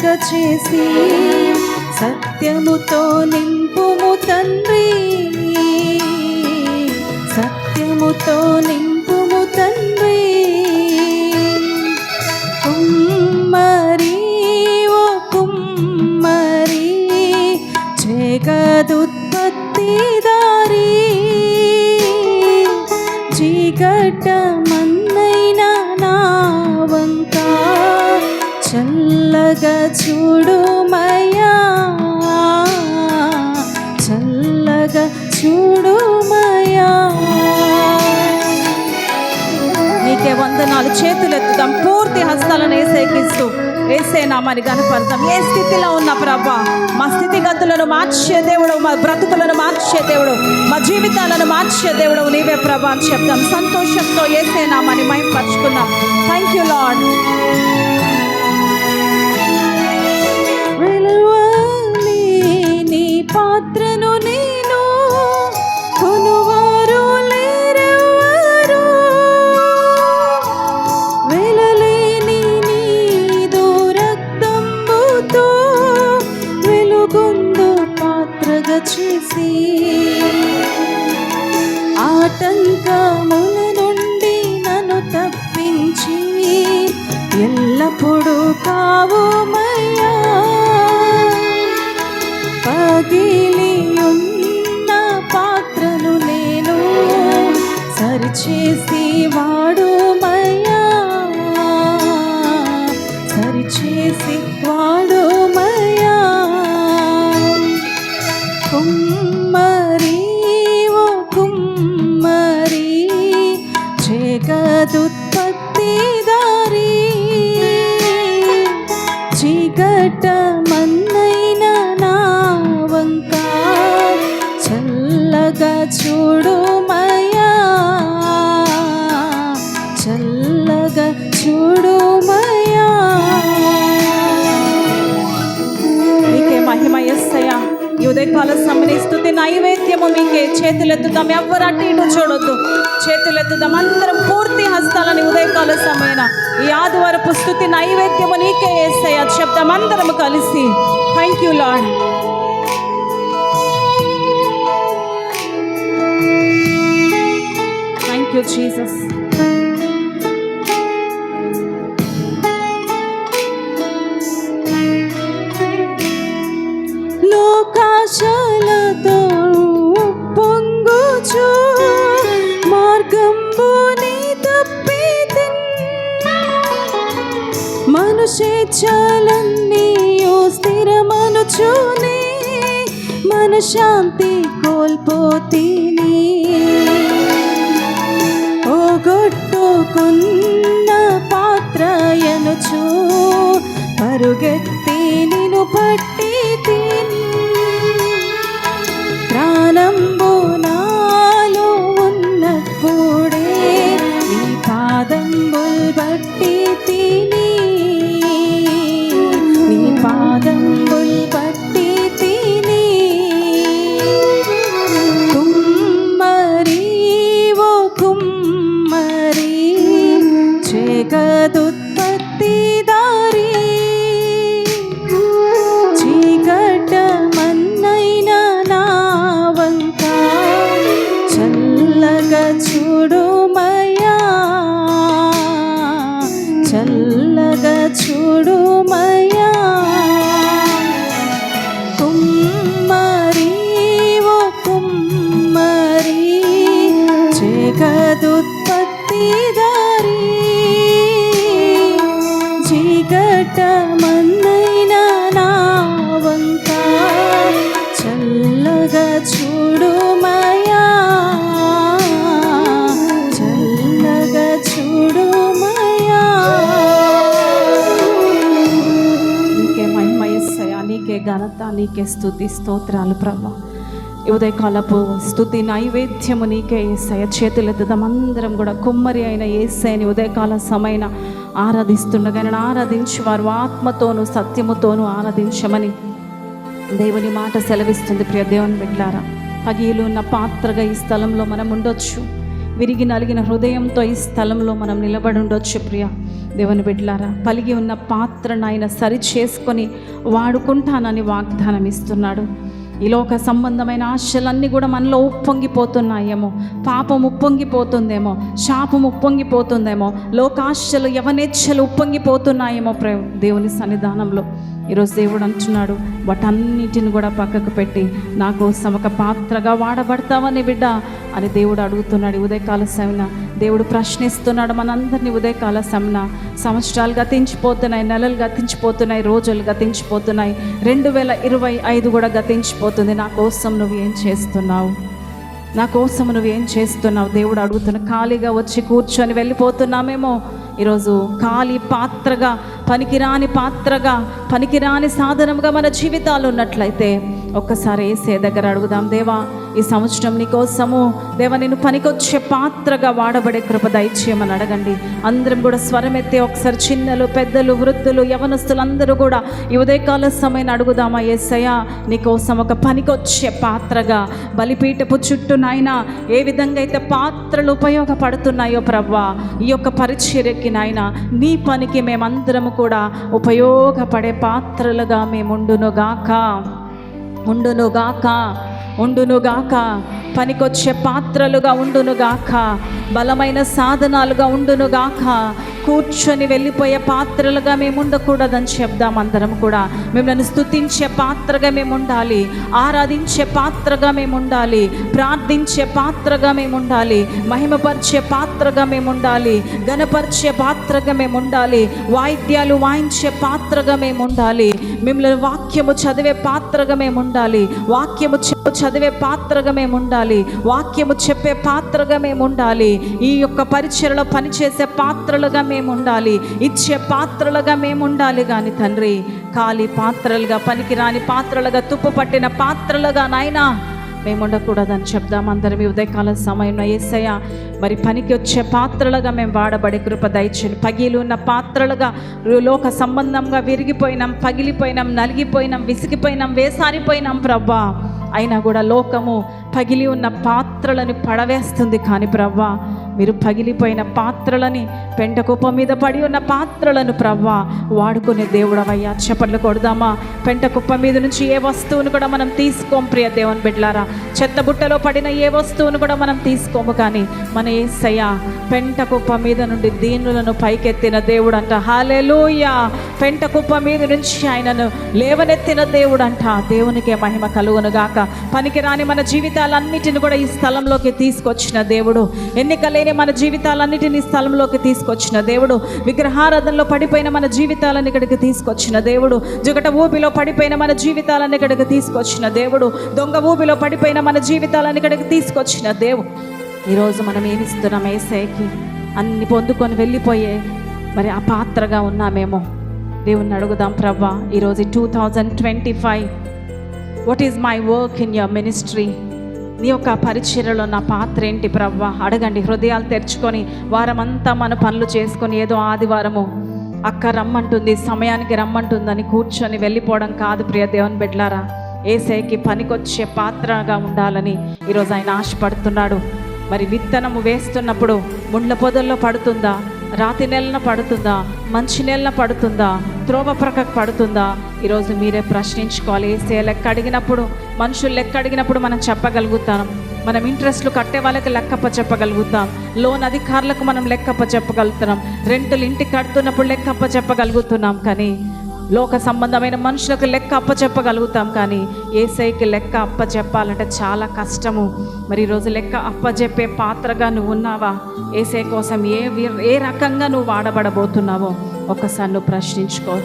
చల్లగా చేసి సత్యముతో నింపుము తండ్రి. సత్యముతో నింపు చేతులెత్తుదాం. పూర్తి హస్తాలను ఏసేకిస్తూ వేసే నామాన్ని కనపడతాం ఏ స్థితిలో ఉన్న ప్రభా మా స్థితిగతులను మార్చే దేవుడు మా బ్రతుకులను మార్చే దేవుడు మా జీవితాలను మార్చే దేవుడు నీవే ప్రభా అని చెప్తాం సంతోషంతో ఏసే నామాన్ని మేము థ్యాంక్ యూ లాడ్ పాత్రను నీ తప్పించి ఎల్లప్పుడూ కావుమయ్యా పగిలి ఉన్న పాత్రను నేను సరిచేసి వాడుమయ్యా సరిచేసి వాడు సమని నైవేద్యము మీకే చేతులెత్తుదాం ఎవరు అటు ఇటు చూడొద్దు. చేతులెత్తుదాం. అందరం పూర్తి హస్తాలని ఉదయకాల సమయన ఈ ఆదివారపు స్థుతి నైవేద్యము నీకే వేస్తాయి అది చెప్తాం అందరం కలిసి. Thank you lord thank you Jesus మనుషేచ్ఛలన్నీ స్థిరమనుచునే మనశాంతి కోల్పోతీని. ఓగొట్టుకున్న పాత్రయనుచు పరుగెత్తి నిను పట్టి తిని. జగదుత్పత్తి దారి చీకట మందైన నా వంక చల్లగా చూడు చూడుమయ్యా చల్లగా చూడు చూడుమయ్యా నీకే మహిమయస్సయా నీకే ఘనత నీకే స్థుతి స్తోత్రాలు ప్రభా. ఈ ఉదయకాలపు స్థుతి నైవేద్యము నీకే ఏసయ చేతులెత్తుదాం అందరం కూడా కుమ్మరి అయిన ఏసైని ఉదయకాల సమయన ఆరాధిస్తుండగా నేను ఆరాధించి వారు ఆత్మతోనూ సత్యముతోనూ ఆరాధించమని దేవుని మాట సెలవిస్తుంది ప్రియ దేవుని బిడ్డారా. పగీలు ఉన్న పాత్రగా ఈ స్థలంలో మనం ఉండొచ్చు. విరిగి నలిగిన హృదయంతో ఈ స్థలంలో మనం నిలబడి ఉండొచ్చు ప్రియ దేవుని బిడ్డలారా పలిగి ఉన్న పాత్రను ఆయన సరి చేసుకొని వాడుకుంటానని వాగ్దానం ఇస్తున్నాడు. ఈ లోక సంబంధమైన ఆశలన్నీ కూడా మనలో ఉప్పొంగిపోతున్నాయేమో. పాపం ఉప్పొంగిపోతుందేమో. శాపం ఉప్పొంగిపోతుందేమో. లోకాశలు యవనేచ్ఛలు ఉప్పొంగిపోతున్నాయేమో ప్రే దేవుని సన్నిధానంలో. ఈరోజు దేవుడు అంటున్నాడు వాటన్నిటిని కూడా పక్కకు పెట్టి నా కోసం ఒక పాత్రగా వాడబడతావని బిడ్డ అని దేవుడు అడుగుతున్నాడు ఉదయకాల సమన దేవుడు ప్రశ్నిస్తున్నాడు మనందరినీ ఉదయకాల సమన సంవత్సరాలు గతించిపోతున్నాయి నెలలు గతించిపోతున్నాయి రోజులు గతించిపోతున్నాయి రెండు వేల ఇరవై ఐదు కూడా గతించిపోతుంది. నా కోసం నువ్వు ఏం చేస్తున్నావు? నా కోసం నువ్వు ఏం చేస్తున్నావు? దేవుడు అడుగుతున్న ఖాళీగా వచ్చి కూర్చొని వెళ్ళిపోతున్నామేమో. ఈరోజు ఖాళీ పాత్రగా పనికిరాని పాత్రగా పనికిరాని సాధనముగా మన జీవితాలు ఉన్నట్లయితే ఒక్కసారి ఏసే దగ్గర అడుగుదాం దేవా ఈ సంవత్సరం నీ కోసము దేవ నేను పనికొచ్చే పాత్రగా వాడబడే కృప దయచేయమని అడగండి. అందరం కూడా స్వరం ఎత్తే ఒకసారి చిన్నలు పెద్దలు వృద్ధులు యవనస్తులు అందరూ కూడా ఈ ఉదయకాల సమయం అడుగుదామా ఏసయ్య? నీ కోసం ఒక పనికొచ్చే పాత్రగా బలిపీఠపు చుట్టూ నాయన ఏ విధంగా అయితే పాత్రలు ఉపయోగపడుతున్నాయో ప్రవ్వా ఈ యొక్క పరిచర్యకి నాయన నీ పనికి మేమందరము కూడా ఉపయోగపడే పాత్రలుగా మేముండునుగాక ఉండునుగాక. ఉండునుగాక. పనికొచ్చే పాత్రలుగా ఉండునుగాక. బలమైన సాధనాలుగా ఉండునుగాక. కూర్చొని వెళ్ళిపోయే పాత్రలుగా మేము ఉండకూడదని చెప్దాం అందరం కూడా. మిమ్మల్ని స్తుతించే పాత్రగా మేము ఉండాలి. ఆరాధించే పాత్రగా మేము ఉండాలి. ప్రార్థించే పాత్రగా మేము ఉండాలి. మహిమపరిచే పాత్రగా మేము ఉండాలి. గణపరిచే పాత్రగా మేము ఉండాలి. వాయిద్యాలు వాయించే పాత్రగా మేము ఉండాలి. మిమ్మల్ని వాక్యము చదివే పాత్రగా మేము ఉండాలి. వాక్యము వాక్యము చదివే పాత్రగా మేము ఉండాలి. వాక్యము చెప్పే పాత్రగా మేము ఉండాలి. ఈ యొక్క పరిచయలో పనిచేసే పాత్రలుగా మేము ఉండాలి. ఇచ్చే పాత్రలుగా మేము ఉండాలి కానీ తండ్రి. ఖాళీ పాత్రలుగా పనికిరాని పాత్రలుగా తుప్పు పట్టిన పాత్రలుగా నాయనా మేము ఉండకూడదని చెప్దాం. అందరం ఈ ఉదయకాల సమయంలో ఏసయ్య మరి పనికి వచ్చే పాత్రలుగా మేము వాడబడే కృప దయచేయండి. పగిలి ఉన్న పాత్రలుగా లోక సంబంధంగా విరిగిపోయినాం పగిలిపోయినాం నలిగిపోయినాం విసిగిపోయినాం వేసారిపోయినాం ప్రభా. అయినా కూడా లోకము పగిలి ఉన్న పాత్రలను పడవేస్తుంది కానీ ప్రవ్వా మీరు పగిలిపోయిన పాత్రలని పెంట కుప్ప మీద పడి ఉన్న పాత్రలను ప్రవ్వా వాడుకునే దేవుడవయ్యా చెప్పట్లు కొడదామా? పెంట కుప్ప మీద నుంచి ఏ వస్తువును కూడా మనం తీసుకోం ప్రియ దేవుని బిడ్లారా చెత్త బుట్టలో పడిన ఏ వస్తువును కూడా మనం తీసుకోము కానీ మన ఏసయ్య పెంట కుప్ప మీద నుండి దీనులను పైకెత్తిన దేవుడు అంట హాలేలుయా పెంట కుప్ప మీద నుంచి ఆయనను లేవనెత్తిన దేవుడు అంట దేవునికే మహిమ కలుగును గాక. పనికిరాని మన జీవితాలన్నిటిని కూడా ఈ స్థలంలోకి తీసుకొచ్చిన దేవుడు. ఎన్నిక లేని మన జీవితాలన్నిటిని స్థలంలోకి తీసుకొచ్చిన. దేవుడు విగ్రహారాధనలో పడిపోయిన మన జీవితాలను ఇక్కడికి తీసుకొచ్చిన. దేవుడు జగట ఊపిలో పడిపోయిన మన జీవితాలను ఇక్కడికి తీసుకొచ్చిన. దేవుడు దొంగ ఊపిలో పడిపోయిన మన జీవితాలను ఇక్కడికి తీసుకొచ్చిన. దేవుడు ఈరోజు మనం ఏమిస్తున్నాం ఏసైకి? అన్ని పొందుకొని వెళ్ళిపోయే మరి ఆ పాత్రగా ఉన్నామేమో. దేవుణ్ణి అడుగుదాం ప్రభా ఈరోజు two thousand twenty five what is my work in your ministry నీ యొక్క పరిచర్యలో నా పాత్ర ఏంటి ప్రవ్వ? అడగండి. హృదయాలు తెరుచుకొని వారమంతా మన పనులు చేసుకొని ఏదో ఆదివారము అక్క రమ్మంటుంది సమయానికి రమ్మంటుందని కూర్చొని వెళ్ళిపోవడం కాదు ప్రియ దేవుని బిడ్లారా ఏసైకి పనికొచ్చే పాత్రగా ఉండాలని ఈరోజు ఆయన ఆశపడుతున్నాడు. మరి విత్తనము వేస్తున్నప్పుడు ముండ్ల పొదల్లో పడుతుందా? రాతి నెలన పడుతుందా? మంచి నెలన పడుతుందా? త్రోవ ప్రక్కకు పడుతుందా? ఈరోజు మీరే ప్రశ్నించుకోవాలి. ఏసే లెక్క అడిగినప్పుడు మనుషులు లెక్క అడిగినప్పుడు మనం చెప్పగలుగుతాం. మనం ఇంట్రెస్ట్లు కట్టే వాళ్ళకి లెక్కప్ప చెప్పగలుగుతాం. లోన్ అధికారులకు మనం లెక్కప్ప చెప్పగలుగుతున్నాం. రెంటులు ఇంటికి కడుతున్నప్పుడు లెక్కప్ప చెప్పగలుగుతున్నాం. కానీ లోక సంబంధమైన మనుషులకు లెక్క అప్పచెప్పగలుగుతాం కానీ ఏసైకి లెక్క అప్పచెప్పాలంటే చాలా కష్టము. మరి ఈరోజు లెక్క అప్పచెప్పే పాత్రగా నువ్వు ఉన్నావా ఏసై కోసం ఏ ఏ రకంగా నువ్వు వాడబడబోతున్నావో ఒకసారి నువ్వు ప్రశ్నించుకో.